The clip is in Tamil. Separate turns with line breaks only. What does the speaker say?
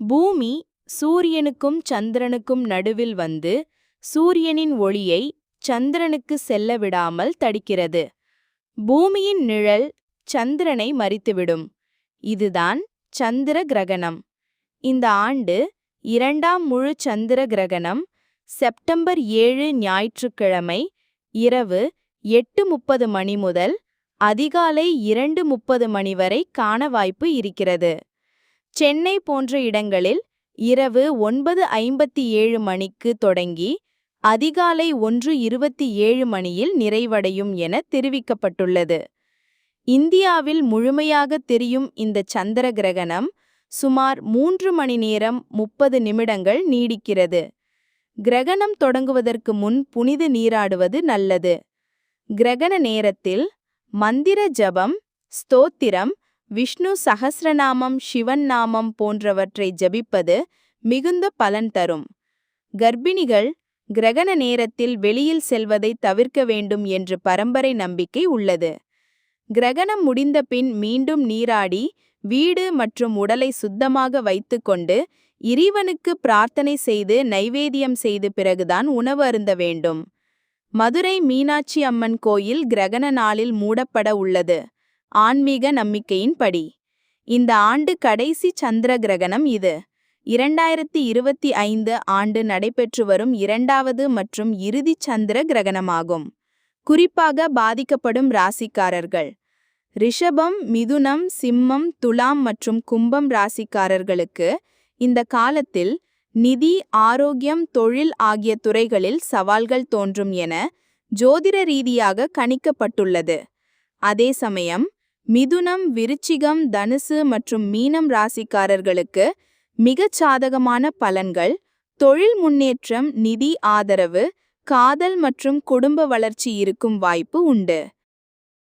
பூமி சூரியனுக்கும் சந்திரனுக்கும் நடுவில் வந்து சூரியனின் ஒளியை சந்திரனுக்கு செல்ல விடாமல் தடுக்கிறது. பூமியின் நிழல் சந்திரனை மறித்துவிடும். இதுதான் சந்திர கிரகணம். இந்த ஆண்டு இரண்டாம் முழு சந்திர கிரகணம் செப்டம்பர் ஏழு ஞாயிற்றுக்கிழமை இரவு எட்டு முப்பது மணி முதல் அதிகாலை இரண்டு முப்பது மணி வரை காண வாய்ப்பு இருக்கிறது. சென்னை போன்ற இடங்களில் இரவு ஒன்பது ஐம்பத்தி ஏழு மணிக்கு தொடங்கி அதிகாலை ஒன்று இருபத்தி ஏழு மணியில் நிறைவடையும் என தெரிவிக்கப்பட்டுள்ளது. இந்தியாவில் முழுமையாக தெரியும் இந்த சந்திர கிரகணம் சுமார் மூன்று மணி நேரம் முப்பது நிமிடங்கள் நீடிக்கிறது. கிரகணம் தொடங்குவதற்கு முன் புனித நீராடுவது நல்லது. கிரகண நேரத்தில் மந்திர ஜபம் ஸ்தோத்திரம் விஷ்ணு சகசிரநாமம் சிவன் நாமம் போன்றவற்றை ஜபிப்பது மிகுந்த பலன் தரும். கர்ப்பிணிகள் கிரகண நேரத்தில் வெளியில் செல்வதை தவிர்க்க வேண்டும் என்று பரம்பரை நம்பிக்கை உள்ளது. கிரகணம் முடிந்த பின் மீண்டும் நீராடி வீடு மற்றும் உடலை சுத்தமாக வைத்துக்கொண்டு இறைவனுக்கு பிரார்த்தனை செய்து நைவேத்தியம் செய்து பிறகுதான் உணவு அருந்த வேண்டும். மதுரை மீனாட்சி அம்மன் கோயில் கிரகண நாளில் மூடப்பட உள்ளது. ஆன்மீக நம்பிக்கையின்படி. இந்த ஆண்டு கடைசி சந்திர கிரகணம் இது. இரண்டாயிரத்தி இருபத்தி ஐந்து ஆண்டு நடைபெற்று வரும் இரண்டாவது மற்றும் இறுதி சந்திர கிரகணமாகும். குறிப்பாக பாதிக்கப்படும் ராசிக்காரர்கள். ரிஷபம் மிதுனம் சிம்மம் துலாம் மற்றும் கும்பம் ராசிக்காரர்களுக்கு இந்த காலத்தில் நிதி ஆரோக்கியம் தொழில் ஆகிய துறைகளில் சவால்கள் தோன்றும் என ஜோதிட ரீதியாக கணிக்கப்பட்டுள்ளது. அதே சமயம் மிதுனம் விருச்சிகம் தனுசு மற்றும் மீனம் ராசிக்காரர்களுக்கு மிகச் சாதகமான பலன்கள் தொழில் முன்னேற்றம் நிதி ஆதரவு காதல் மற்றும் குடும்ப வளர்ச்சி இருக்கும் வாய்ப்பு உண்டு.